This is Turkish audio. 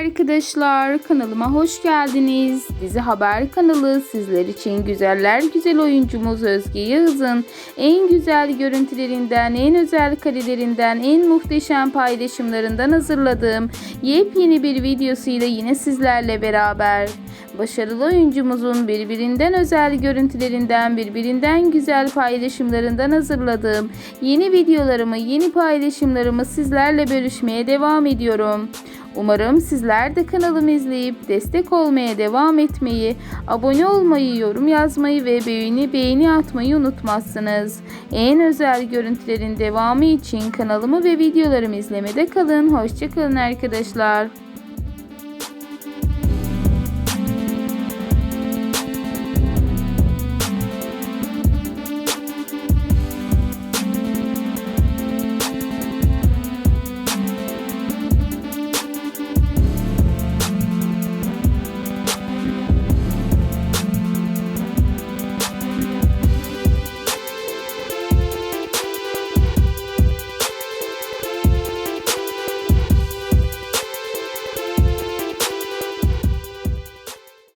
Arkadaşlar kanalıma hoş geldiniz. Dizi Haber kanalı sizler için güzeller güzel oyuncumuz Özge Yağız'ın en güzel görüntülerinden, en özel karelerinden, en muhteşem paylaşımlarından hazırladığım yepyeni bir videosuyla yine sizlerle beraber. Başarılı oyuncumuzun birbirinden özel görüntülerinden, birbirinden güzel paylaşımlarından hazırladığım yeni videolarımı, yeni paylaşımlarımı sizlerle bölüşmeye devam ediyorum. Umarım sizler de kanalımı izleyip destek olmaya devam etmeyi, abone olmayı, yorum yazmayı ve beğeni beğeni atmayı unutmazsınız. En özel görüntülerin devamı için kanalımı ve videolarımı izlemede kalın. Hoşçakalın arkadaşlar.